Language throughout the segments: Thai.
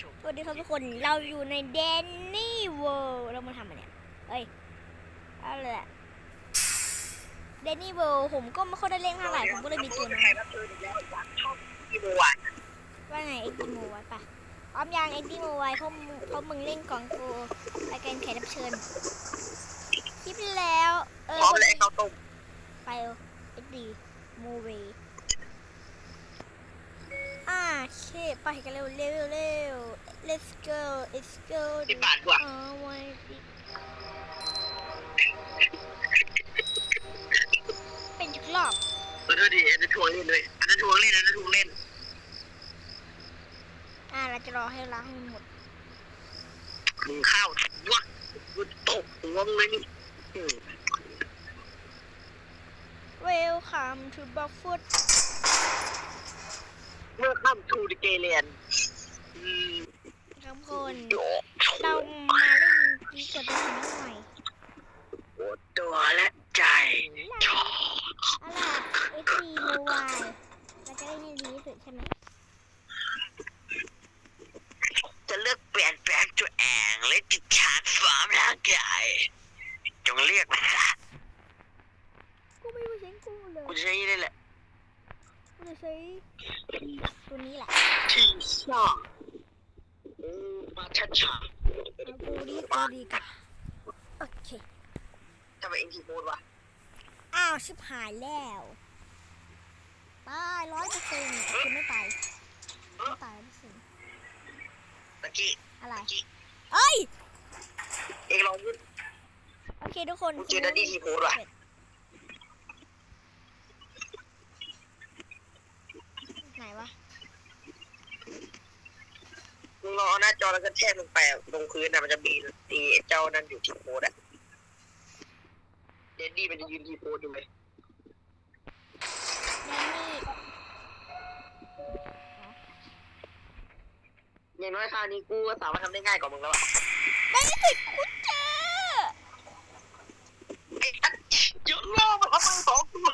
ชมสวัสดีครับทุกคนเราอยู่ในแดนนี่เวิลด์เรามาทำอะไรเนี่ยเอ้ยอะไรแหละแดนนี่เวิลด์ผมก็ไม่ค่อยได้เล่นเท่าไหร่ผมก็เลยมีตัวน้ใครอยรับเชิญอีกแล้วจากช่องที่โมวานว่าไงเอ็กซ์โมไว้ปะพร้อมยังเอ็กซ์โมไว้เพราะมึงเพราะมึงเล่นกองกูรายการแขกรับเชิญคลิปที่แล้ว เออพร้อมแล้วไอ้ข้าวต้มไปเอ็กดีโมเว ไปกันเร็วเร็วเร็ว let's go let's go สิบบาทกว่า อ๋อไว้ดิเป็นทุกรอบเออดีอันนั้นทวงเล่นเลยอันนั้นทวงเล่นอันนั้นทวงเล่นอ่าเราจะรอให้ล้างให้มันหมดมึงข้าววะกูตกหัวมึงเลยนี่อืม Welcome to Buffett เมื่อข้ามทูดิเกเลี ยนอืมครับคนโยกเรามาเล่นกีกดได้หน่อยปวดตัวและใจชอบอะไรเอ็กซีโมวายเราจะเล่นให้ดีที่สุดใช่ไหมจะเลือกเปลี่ยนแปลงตัวเองและจิตชาร์จฟอร์มร่างกายจงเรียกมันซะกูไม่รู้เสียงกูเลยกูจะใช้ได้แหละกู จะใช้ตัวนี้แหละที่ซ่าโอ้มาชัดชาเอากูดีกูดีกันโอเคทำไมเอ็นทีโมดวะอ้าวชิบหายแล้วตายร้อยเปอร์เซ็นต์คือไม่ตายไม่ตายร้อยเปอร์เซ็นต์ตะกี้อะไรเอ้ยเองลองยืดโอเคทุกคนกูเจอดัดดี้ทีโพสว่ะ ไหนวะมึงลองเอาหน้าจอแล้วก็แทกลงไปอะลงพื้นนะมันจะมีตีไอ้เจ้านั่นอยู่ทีโพสอะเดนดี้มันจะยืนทีโพสอยู่เลยแดนนี่อย่างน้อยคราวนี้กูก็สามารถทำได้ง่ายกว่ามึงแล้วอะได้ที่สุดกูเจอ ไอ้อัดเยอะล่อมาทำไมสองตัว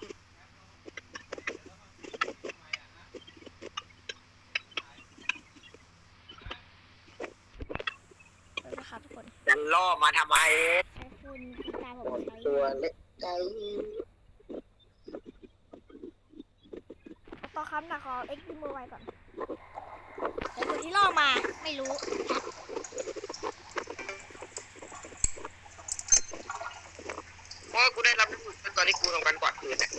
เออนะครับทุกคน จะล่อ มาทำไมใช้คุณกีตาร์ผสอมงใช้ตัวเล็กใจต่อคำหนักขอเอ็กซ์ดีมือไว้ก่อนเดี๋ยวคนที่ล่อมาไม่รู้ เพราะว่ากูได้รับรู้สึกตอนที่กูลงกันกวาดพื้นอะ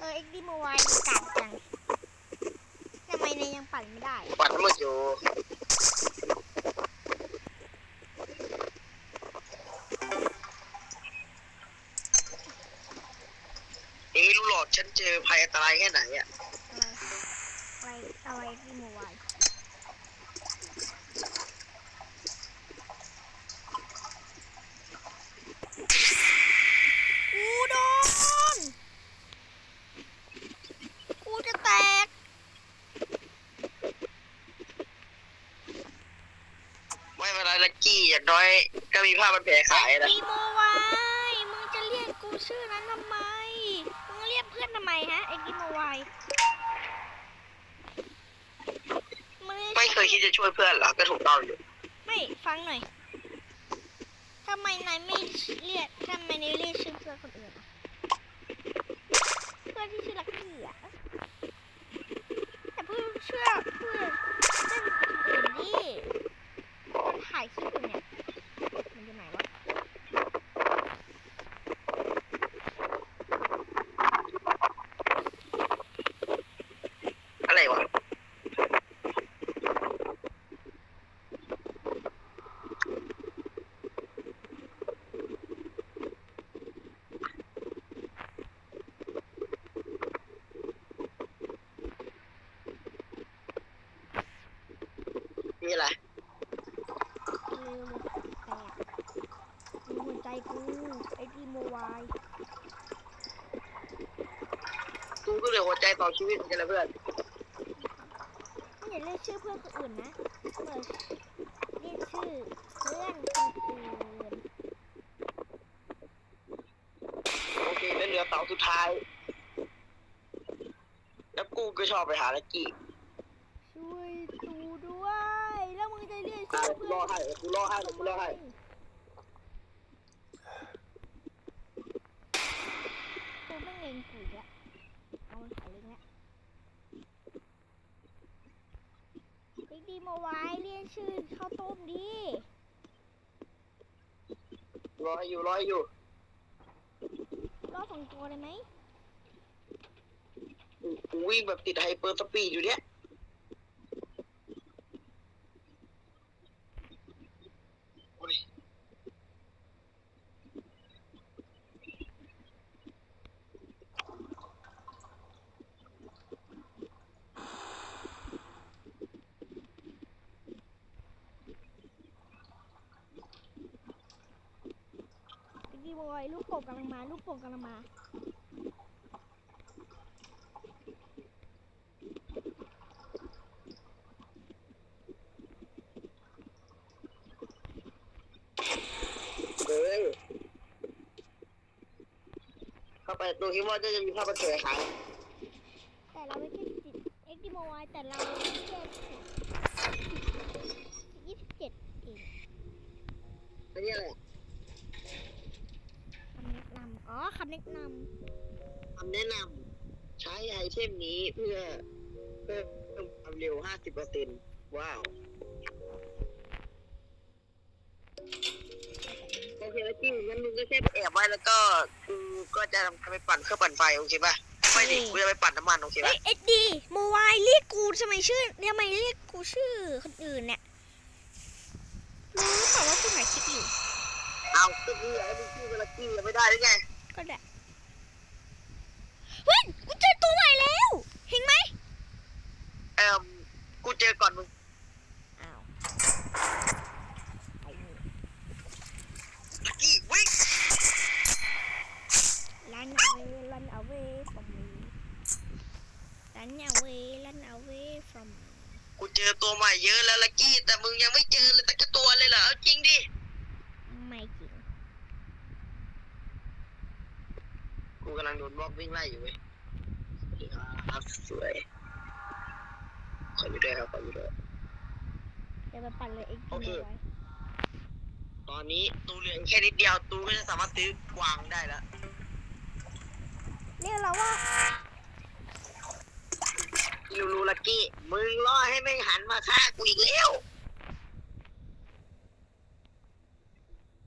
เออเอ็กซ์ดี มือไว้ดีกาดจังทำไมนายยังปั่นไม่ได้ ปัดทั้งหมดอยู่เอ้รู้หลอดฉันเจอภัยอันตรายแค่ไหนอะ อะไรอะไรอะไรที่มือไว้กูโดน กูจะแตก ไม่เป็นไรลักกี้ อย่างน้อยก็มีผ้ามันแผลขายนะดีโมไว้มึงจะเรียกกูชื่อนั้นทำไม มึงเรียกเพื่อนทำไมฮะไอ้ดีโมไว้มึงรีกไม่เคยคิดจะช่วยเพื่อนเหรอ ก็ถูกต้องอยู่ ไม่ฟังหน่อยทำไมนายไม่เรียกทำไมนายเรียกชื่อเพื่อนคนอื่นอะเพื่อนที่ชื่อลักกี้อะแต่เพื่อนเชื่อเพื่อนเล่นคนอื่นดิมันถ่ายคลิปอยู่เนี่ยมันอยู่ไหนวะ อะไรวะ มีอะไร เร็วเลยแตกดูหัวใจกูไอ้ดีโมไวาย อหัวใจ ต่อชีวิตเหมือนกันเลยเพื่อนไม่อย่าเรียกชื่อเพื่อนคนอื่นนะเปิดเรียกชื่อเพื่อนคนอื่นโอเคแล้วเหลือเสาสุดท้าย แล้วกูก็ชอบไปหาลักกี้ช่วยตูด้วย แล้วมึงจะเรียกอะชื่อกูเพื่รออนให้กูรอให้กูรอให้กูไม่เงงกูอีกอะเอามันขายเลยเนี่ย ติมาไว้เรียกชื่อข้าวต้มดี รออยู่รออยู่รอบสองตัวเลยไหมกูวิ่งแบบติดไฮเปอร์สปีดอยู่เนี่ยโอ้ย เด็กดีมาไว้ลูกโป่งกำลังมา ลูกโป่งกำลังมา เฮ้ยเข้าไปตัวคิดว่าจะมีภาพประเฉยหายแต่เราไม่ใช่ติดเอ็กดีมาไว้แต่เราแค่ยี่สิบเจ็ดเอง อันนี้อะไรคำแนะนำ อ๋อคำแนะนคำแนะนำใช้ไอเทมนี้เพื่อเพิ่มความเร็ว 50%ว้าว โอเคแล้วจริงงั้นมึงก็แค่แอบไว้แล้วก็กูก็จะทำไปปั่นเครื่องปั่นไฟโอเคป่ะไม่ดิกูจะไปปั่นน้ำมันโอเคำเอ้ป่ะยเอ็ดดีโมไวเรียกกูทำไมชื่อทำไมเรียกกูชื่อคนอื่นเนี่ยรู้หรือเปล่าว่ากูถ่ายคลิปอยู่เอาก็กูอยากให้มึงชื่อเวลากี้ยังไม่ได้หรือไง ก็ได้เฮ้ยกูเจอตัวใหม่แล้วเห็นไหมเอ่มกูเจอก่อนมึงอ้าวไอ้นี่ลักกี้วิ่ง run away run away from me run away run away from me กูเจอตัวใหม่เยอะแล้วลักกี้แต่มึงยังไม่เจอเลยสักตัวเลยเหรอเอาจริงดิ ไม่จริง กูกำลัง โดนบล็อกวิ่งไล่อยู่เว้ยสวัสดีครับสวย ขออยู่ด้วยครับขออยู่ด้วยเดี๋ยวไปปั่นเลยเอ็กซ์โอเคไว้ตอนนี้ตูเหลืองแค่นิดเดียวตูก็จะสามารถซื้อกวางได้แล้วเรียกเราว่ายูรูลักกี้ มึงล่อให้ไม่งหันมาฆ่ากูอีกแล้ว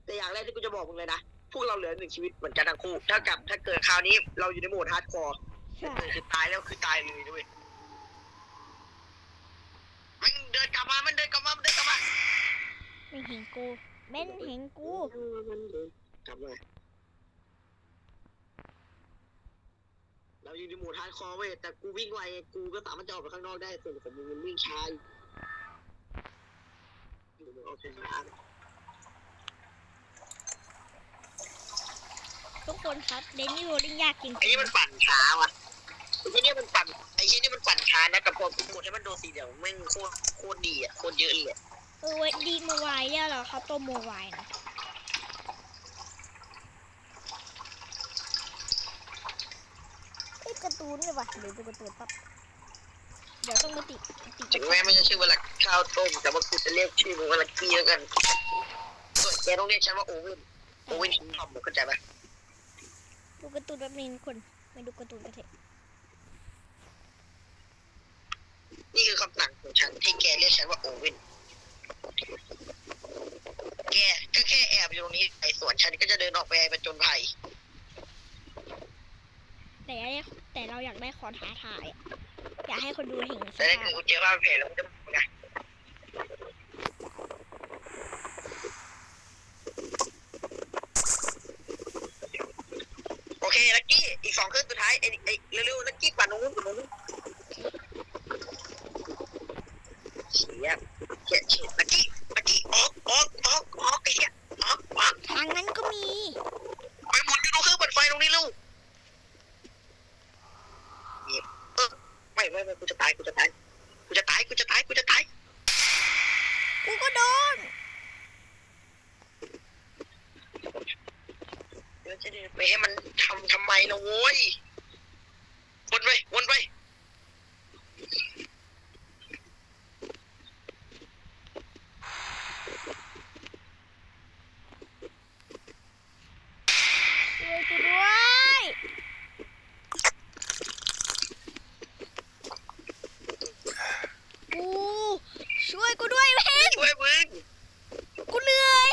แต่อย่างแรกที่กูจะบอกมึงเลยนะ พวกเราเหลือหนึ่งชีวิตเหมือนกันทั้งคู่เท่ากับถ้าเกิดคราวนี้เราอยู่ในโหมดฮาร์ดคอร์ใช่ คือตายแล้วคือตายเลยด้วยมันเดินกลับมามันเดินกลับมามันเดินกลับมาไม่เห็นกูเบนเห็นกู มันเดินกลับมาเราอยู่ในโหมดฮาร์ดคอร์เว้ยแต่กูวิ่งไวไงกูก็สามารถจะออกไปข้างนอกได้ส่วนของมึงมันวิ่งช้าอยู่อยู่ในออฟฟิศนะ ทุกคนครับเดนนี่โรลลิ่งยากจริงไอ้นี่มันปั่นช้าว่ะไอ้นี่มันปั่นไอ้นี่มันปั่นช้านะแต่พอกูกดให้มันโดนสีเหลืองแม่งโคตรโคตรดีอะโคตรเยอะเลยอะเออเวดดีโมไวเนี่ยเหรอเขาต้มโมไวนะไอ้ยการ์ตูนเลยวะเดี๋ยวดูการ์ตูนปั๊บเดี๋ยวต้องมาติติถึงแม้มันจะชื่อว่าลักข้าวต้มแต่ว่ากูจะเรียกชื่อมึงว่าลักกี้แล้วกันส่วนแกต้องเรียกฉันว่าโอเว่นโอเว่นทิ้งทอมเข้าใจปะ ดูการ์ตูนแบบนึงคนมาดูการ์ตูนกันเถอะนี่คือคำสั่งของฉันที่แกเรียกฉันว่าโอเว่นแกก็แค่แอบอยู่ตรงนี้ไอ้ส่วนฉันก็จะเดินออกไปไปจนภัยแต่อยากได้แต่เราอยากได้คอนท้าทายอะอยากให้คนดูเห็นสแต่ถ้าภาเกิดพกูเจอว่าเพจแล้วมันจะบอกนะโอเคลักกี้ อีกสองเครื่องสุดท้ายไอ้ไอ้เร็วๆนักกี้ปั่นนู้นปั่นตรงนู้นเฉียบเฉียบเฉียบนักกี้ลักกี้ออกออกออกออกไอ้เหี้ยออกออก ทางนั้นก็มี ไปหมุนอยู่ตรงเครื่องปั่นไฟตรงนี้ลูกเงียบ นะโว้ยวนไปวนไป ช่วยกูด้วยกูช่วยกูด้วยเว้น ช่วยมึง กูเหนื่อย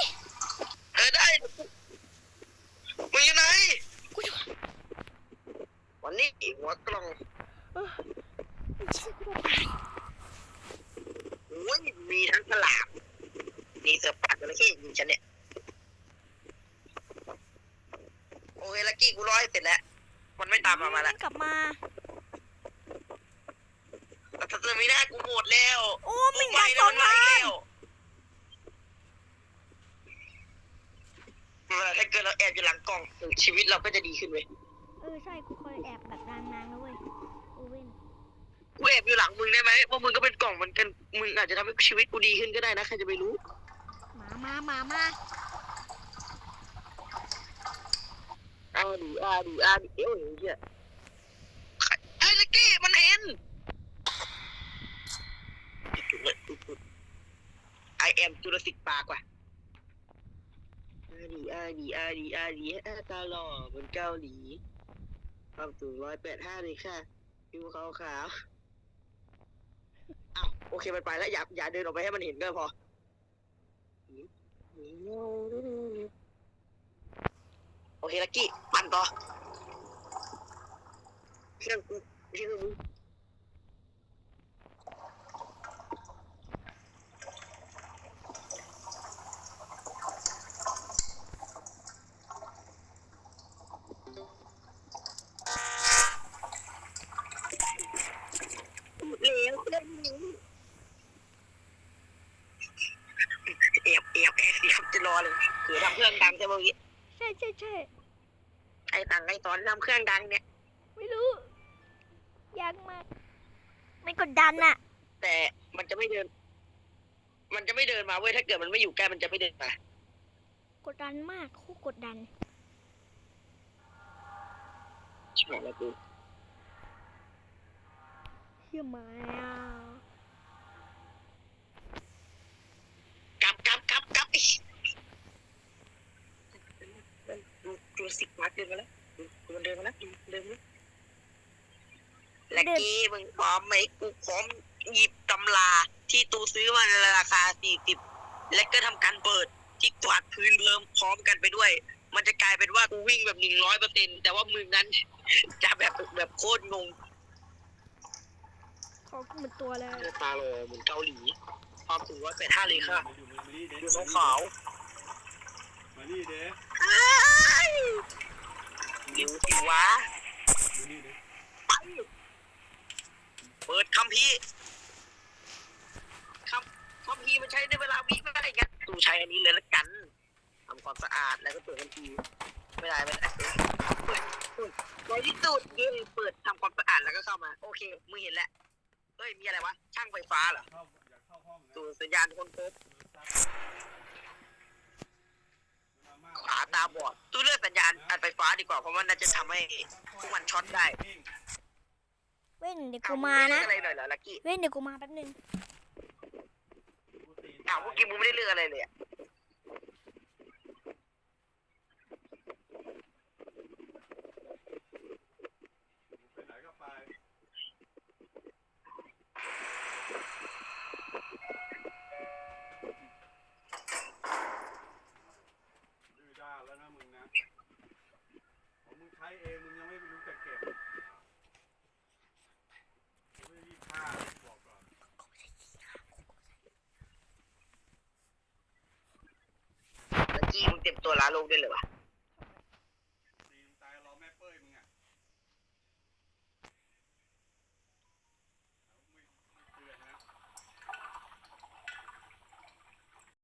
เออได้มึงอยู่ไหน กูช่วย วัน นี้หัวกล่องช่วยกูด้วยโอ้ยมีทั้งฉลามมีเสือปัดจระเข้ยิงฉันเนี่ยโอเคลักกี้กูร้อยเสร็จแล้ว มันไม่ตามมามาแล้วกลับมาแต่ถ้าเจอมีหน้ากูหมดแล้วโอ้มึมิงงไปดักแล้สวองมันทาไล่งแล้วเวลาถ้าเกิดเราแอบอยู่หลังกล่องชีวิตเราก็จะดีขึ้นเว้ยเออใช่กูเคยแอบแบบนางๆนะเว้ยโอเว่น กูแอบอยู่หลังมึงได้ไหมว่ามึงก็เป็นกล่องเหมือนกัน มึงอาจจะทำให้ชีวิตกูดีขึ้นก็ได้นะใครจะไปรู้ มามามามาอาดีอาดีอาดีเอ้ยเหี้ยไอ้ลักกี้มันเห็น I am จุลศิษย์ปากว่ะอาดีอาดีอาดีอาดีอาตาหล่อเหมือนเกาหลีความสูงร้อยแปดห้าเลยค่ะผิวขาวขาวๆอ้าว โอเคมันไปแล้วอย่าอย่าเดินออกไปให้มันเห็นก็พอโอเคลักกี้ปั่นต่อเครื่องเครื่องมึงเหลวเครื่องมึงเอียบเอียบเอียบเอียบจะรอเลยคือทำเครื่องดังใช่ไหมเมื่อกี้ ใช่ใช่ใช่ ไอ้ตังไอ้ตอนทำเครื่องดังเนี่ย ไม่รู้ยากมาก ไม่กดดันอะแต่มันจะไม่เดิน มันจะไม่เดินมาเว้ยถ้าเกิดมันไม่อยู่ใกล้มันจะไม่เดินมากดดันมากโคตรกดดันใช่แล้วกูเฮียมาอะกลับกลับกลับกลับอีดูดูสิกมาเดินมาแล้วดูมันเดินมาแล้วดูเดินมาแล้ว และกี้มึงพร้อมไหมกูพร้อมหยิบตำราที่ตูซื้อมาในราคาสี่สิบและก็ทำการเปิดที่กวาดพื้นเพิ่มพร้อมกันไปด้วย มันจะกลายเป็นว่ากูวิ่งแบบหนึ่งร้อยเปอร์เซ็นแต่ว่ามึงนั้น จะแบบแบบโคตรงงขอกูหมดตัวแล้วหน้าตาเลยเหมือนเกาหลีความสูงร้อยแปดห้าเลยค่ะมาดูมานี่เด้ดูขาวมานี่เด้ๆดิวสิวะมานี่เด้ไป เปิดคัมภีร์คัมคัมภีร์มันใช้ในเวลาวิ่งไม่ได้ไงตูใช้อันนี้เลยละกันทำความสะอาดแล้วก็เปิดคัมภีร์ไม่ได้ไม่ได้เปิดเปิดในที่สุดยืนเปิดทำความสะอาดแล้วก็เข้ามา โอเคมึงเห็นแล้วเฮ้ยมีอะไรวะช่างไฟฟ้าเหรอตูสัญญาณคนพบมาม่าขาตาบอดตู้เลือกสัญญาณอันไฟฟ้าดีกว่าเพราะมันน่าจะทำให้พวกมันช็อตได้ เว้นเดี๋ยวกูมานะ อะไรหน่อยเหรอลักกี้เว้นเดี๋ยวกูมาแป๊บนึงกูตีนอ้าวเมื่อกี้มึงไม่ได้เลือกอะไรเลยอะไปไหนก็ไปดื้อด้านแล้วนะมึงนะของมึงใช้เองมึงยังไม่รู้จักเก็บมึงไม่รีบฆ่าบอกก่อน ลักกี้มึงเต็มตัวล้าโลกได้เลยวะ